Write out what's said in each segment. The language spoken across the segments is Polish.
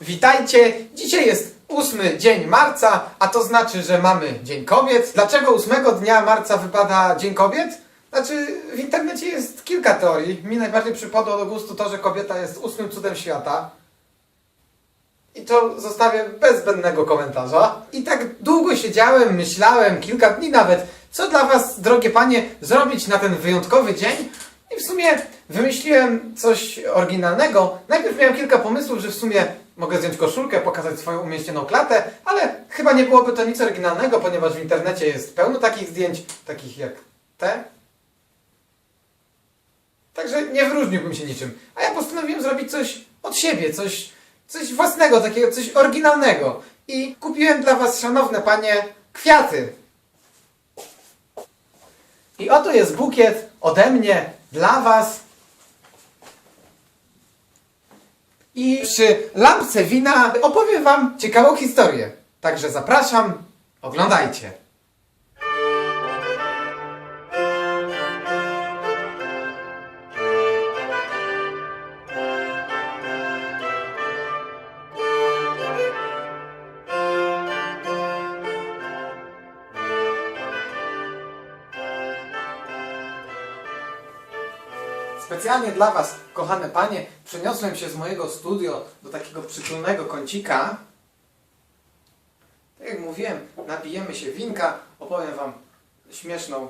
Witajcie! Dzisiaj jest ósmy dzień marca, a to znaczy, że mamy Dzień Kobiet. Dlaczego ósmego dnia marca wypada Dzień Kobiet? Znaczy, w internecie jest kilka teorii. Mi najbardziej przypadło do gustu to, że kobieta jest ósmym cudem świata. I to zostawię bez zbędnego komentarza. I tak długo siedziałem, myślałem, kilka dni nawet, co dla Was, drogie panie, zrobić na ten wyjątkowy dzień. I w sumie wymyśliłem coś oryginalnego. Najpierw miałem kilka pomysłów, że w sumie mogę zdjąć koszulkę, pokazać swoją umieśnioną klatę, ale chyba nie byłoby to nic oryginalnego, ponieważ w internecie jest pełno takich zdjęć, takich jak te. Także nie wyróżniłbym się niczym. A ja postanowiłem zrobić coś od siebie, coś, coś własnego, takiego, coś oryginalnego. I kupiłem dla Was, szanowne panie, kwiaty. I oto jest bukiet ode mnie dla Was. I przy lampce wina opowiem Wam ciekawą historię. Także zapraszam, oglądajcie. Specjalnie dla Was, kochane panie, przeniosłem się z mojego studio do takiego przytulnego kącika. Tak jak mówiłem, napijemy się winka, opowiem Wam śmieszną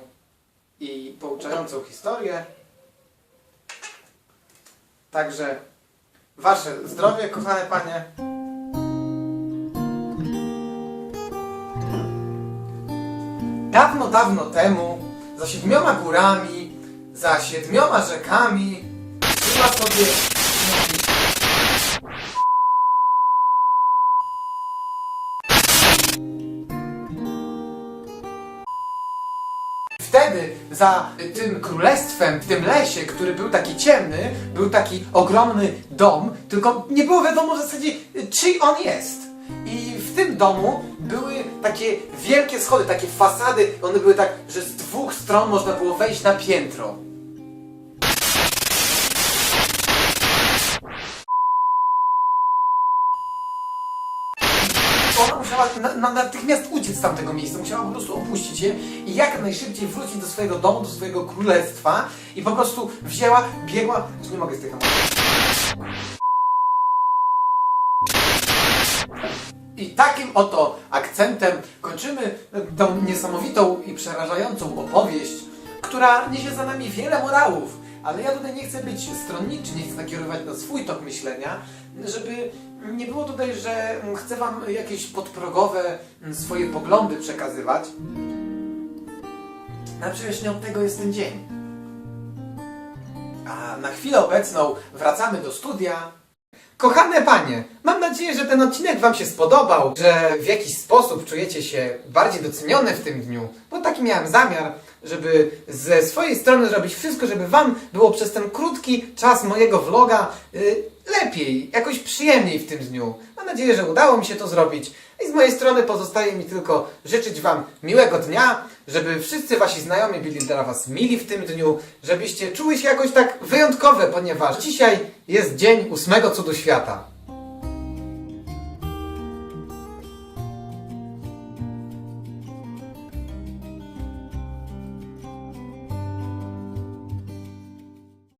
i pouczającą historię. Także Wasze zdrowie, kochane panie. Dawno, dawno temu, za siedmioma górami, za siedmioma rzekami, żyła sobie Wtedy za tym królestwem, w tym lesie, który był taki ciemny, był taki ogromny dom, tylko nie było wiadomo w zasadzie, czyj on jest. I w tym domu były takie wielkie schody, takie fasady, one były tak, że z dwóch stron można było wejść na piętro. Ona musiała na, na, natychmiast uciec z tamtego miejsca, musiała po prostu opuścić je i jak najszybciej wrócić do swojego domu, do swojego królestwa i po prostu wzięła, biegła, już nie mogę z kamery. I takim oto akcentem kończymy tą niesamowitą i przerażającą opowieść, która niesie za nami wiele morałów. Ale ja tutaj nie chcę być stronniczy, nie chcę nakierować na swój tok myślenia, żeby nie było tutaj, że chcę Wam jakieś podprogowe swoje poglądy przekazywać. A przecież nie od tego jest ten dzień. A na chwilę obecną wracamy do studia. Kochane panie, mam nadzieję, że ten odcinek Wam się spodobał, że w jakiś sposób czujecie się bardziej docenione w tym dniu, bo taki miałem zamiar, żeby ze swojej strony zrobić wszystko, żeby Wam było przez ten krótki czas mojego vloga y, lepiej, jakoś przyjemniej w tym dniu. Mam nadzieję, że udało mi się to zrobić. I z mojej strony pozostaje mi tylko życzyć Wam miłego dnia, żeby wszyscy Wasi znajomi byli dla Was mili w tym dniu, żebyście czuły się jakoś tak wyjątkowe, ponieważ dzisiaj jest dzień ósmego cudu świata.